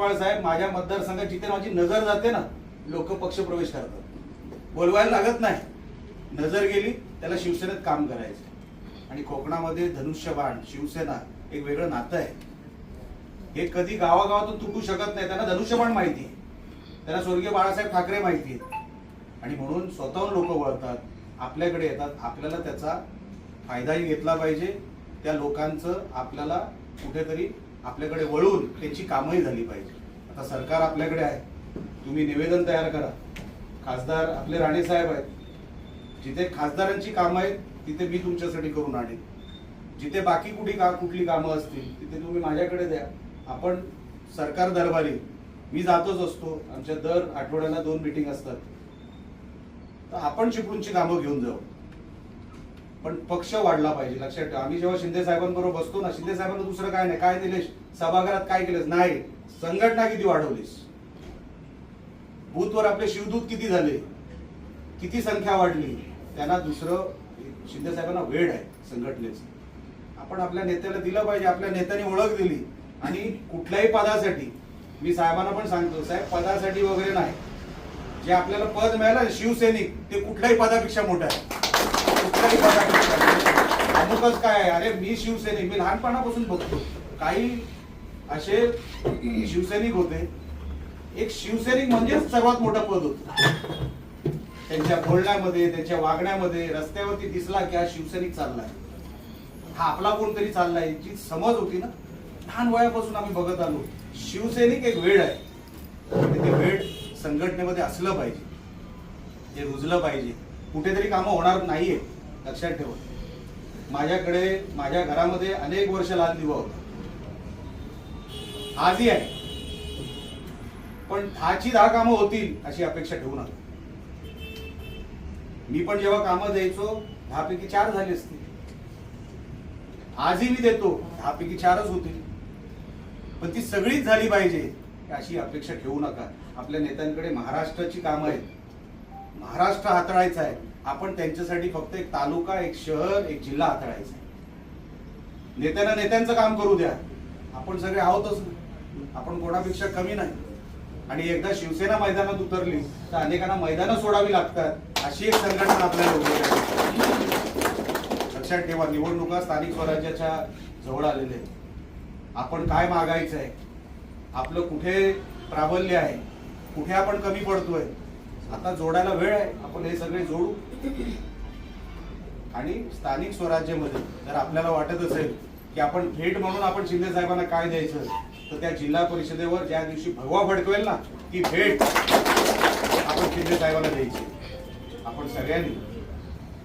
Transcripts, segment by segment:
साहेब माझ्या मतदारसंघात जिथे माझी नजर जाते ना लोक पक्ष प्रवेश करतात. बोलवायला लागत नाही. नजर गेली त्याला शिवसेनेत काम करायचं आणि कोकणामध्ये धनुष्यबाण शिवसेना एक वेगळं नातं आहे. हे कधी गावागावातून तुटू शकत नाही. त्यांना धनुष्यबाण माहिती आहे. त्यांना स्वर्गीय बाळासाहेब ठाकरे माहिती आहेत. आणि म्हणून स्वतःहून लोक वळतात आपल्याकडे येतात. आपल्याला त्याचा फायदाही घेतला पाहिजे. त्या लोकांचं आपल्याला कुठेतरी आपल्याकडे वळून त्यांची कामही झाली पाहिजे. आता सरकार आपल्याकडे आहे. तुम्ही निवेदन तयार करा. खासदार आपले राणे साहेब आहेत. जिथे खासदारांची कामं आहेत तिथे मी तुमच्यासाठी करून आणेन. जिथे बाकी कुठे का कुठली कामं असतील तिथे तुम्ही माझ्याकडे द्या. आपण सरकार दरबारी मी जातच असतो. आमच्या दर आठवड्याला दोन मिटिंग असतात. तर आपण चिपळूणची कामं घेऊन जाऊ. पण पक्ष वाढला पाहिजे लक्षात ठेवा. आम्ही जेव्हा शिंदे साहेबांबरोबर बसतो ना शिंदे साहेबांना दुसरं काय नाही. काय दिलेस? सभागृहात काय केलंस? नाही. संघटना किती वाढवलीस? बूथवर आपले शिवदूत किती झाले? किती संख्या वाढली? त्यांना दुसरं शिंदे साहेबांना वेळ आहे संघटनेचं. आपण आपल्या नेत्याला दिलं पाहिजे आपल्या नेत्याने ओळख दिली. आणि कुठल्याही पदासाठी मी साहेबांना पण सांगतो साहेब पदासाठी वगैरे नाही. जे आपल्याला पद मिळालं शिवसैनिक ते कुठल्याही पदापेक्षा मोठं आहे. अमुकच काय अरे मी शिवसैनिक. मी लहानपणापासून बघतो. काही असे शिवसैनिक होते. एक शिवसैनिक म्हणजेच सर्वात मोठं पद होत. त्यांच्या बोलण्यामध्ये त्यांच्या वागण्यामध्ये रस्त्यावरती दिसला की हा शिवसैनिक चाललाय. हा आपला कोणतरी चाललाय जी समज होती ना लहान वयापासून आम्ही बघत आलो. शिवसैनिक एक वेळ आहे. आणि ते वेळ संघटनेमध्ये असलं पाहिजे. ते रुजलं पाहिजे. कुठेतरी कामं होणार नाहीये. लक्षात ठेवा. माझ्याकडे माझ्या घरामध्ये अनेक वर्ष लाल दिवा होता. आजही आहे. पण दहाची दहा कामं होतील अशी अपेक्षा ठेवू नका. मी पण जेव्हा कामं द्यायचो दहा पैकी चार झाली असतील. आजही मी देतो दहा पैकी चारच होतील. पण ती सगळीच झाली पाहिजे अशी अपेक्षा ठेवू नका. आपल्या नेत्यांकडे महाराष्ट्राची कामं आहेत. महाराष्ट्र हाताळायचा आहे. आपण त्यांच्यासाठी फक्त एक तालुका एक शहर एक जिल्हा हाताळायचा आहे. नेत्यांना नेत्यांचं काम करू द्या. आपण सगळे आहोतच आपण कोणापेक्षा कमी नाही. आणि एकदा शिवसेना मैदानात उतरली तर अनेकांना मैदानं सोडावी लागतात अशी एक संघटना आपल्याला उभी आहे. लक्षात ठेवा निवडणुका स्थानिक स्वराज्याच्या जवळ आलेले आहेत. आपण काय मागायचं आहे आपलं कुठे प्राबल्य आहे? कुठे आपण कमी पडतोय? आता जोडायला वेळ आहे आपण हे सगळे जोडू. आणि स्थानिक स्वराज्यामध्ये जर आपल्याला वाटत असेल की आपण थेट म्हणून आपण शिंदे साहेबांना काय द्यायचं तर त्या जिल्हा परिषदेवर ज्या दिवशी भगवा फडकवेल ना ती भेट आपण शिंदे साहेबांना द्यायची. आपण सगळ्यांनी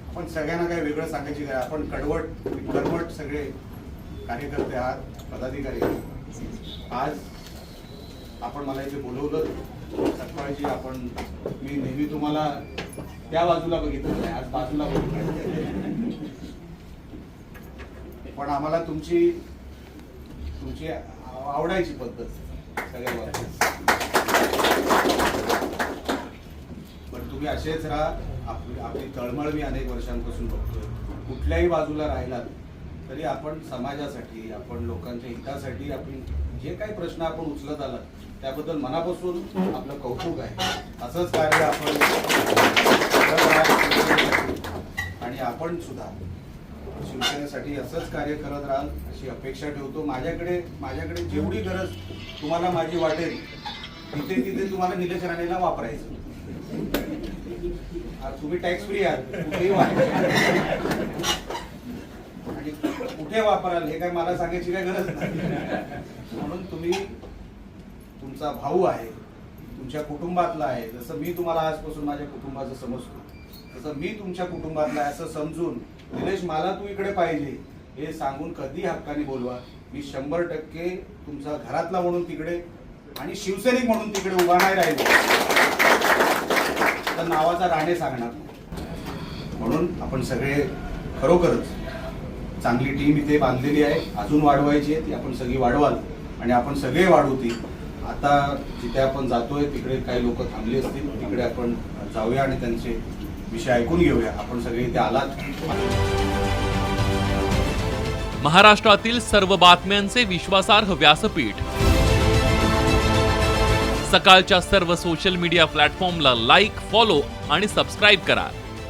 आपण सगळ्यांना काही वेगळं सांगायची काय आपण कडवट कडवट सगळे कार्यकर्ते आहात पदाधिकारी आज आपण मला इथे बोलवलं. सकाळची आपण मी नेहमी तुम्हाला त्या बाजूला बघितलं नाही आज बाजूला बघितलं पण आम्हाला तुमची तुमची आवडायची पद्धत सगळ्या बाबतीत. पण तुम्ही असेच राहा आपली आपली तळमळ मी अनेक वर्षांपासून बघतोय कुठल्याही बाजूला राहिलात तरी आपण समाजासाठी आपण लोकांच्या हितासाठी आपण जे काही प्रश्न आपण उचलत आलात त्याबद्दल मनापासून आपलं कौतुक आहे. असंच कार्य आपण आणि आपण सुद्धा शिवसेनेसाठी असंच कार्य करत राहाल अशी अपेक्षा ठेवतो. माझ्याकडे माझ्याकडे जेवढी गरज तुम्हाला माझी वाटेल तिथे तिथे तुम्हाला निलेश राणेला वापरायचं तुम्ही टॅक्स फ्री आहात कुठेही वापरा. आणि कुठे वापराल हे काय मला सांगायची काय गरज नाही. म्हणून तुम्ही तुमचा भाऊ आहे तुमच्या कुटुंबातला आहे जसं मी तुम्हाला आजपासून माझ्या कुटुंबाचं समजतो तसं मी तुमच्या कुटुंबातला आहे असं समजून निलेश मला तू इकडे पाहिजे हे सांगून कधी हक्काने बोलवा. मी शंभर टक्के तुमचा घरातला म्हणून तिकडे आणि शिवसैनिक म्हणून तिकडे उभा नाही राहिलो. तर नावाचा राणे सांगणार. म्हणून आपण सगळे खरोखरच चांगली टीम इथे बांधलेली आहे. अजून वाढवायची आहे ती आपण सगळी वाढवाल आणि आपण सगळे वाढवू आता जिथे आपण जातोय तिकडे काही लोक थांबले असतील तिकडे आपण जाऊया आणि त्यांचे विषय ऐकून घेऊया. आपण सगळे इथे आलात. महाराष्ट्रातील सर्व बातम्यांचे विश्वासार्ह व्यासपीठ. सकाळच्या सर्व सोशल मीडिया प्लॅटफॉर्मला लाईक फॉलो आणि सबस्क्राईब करा.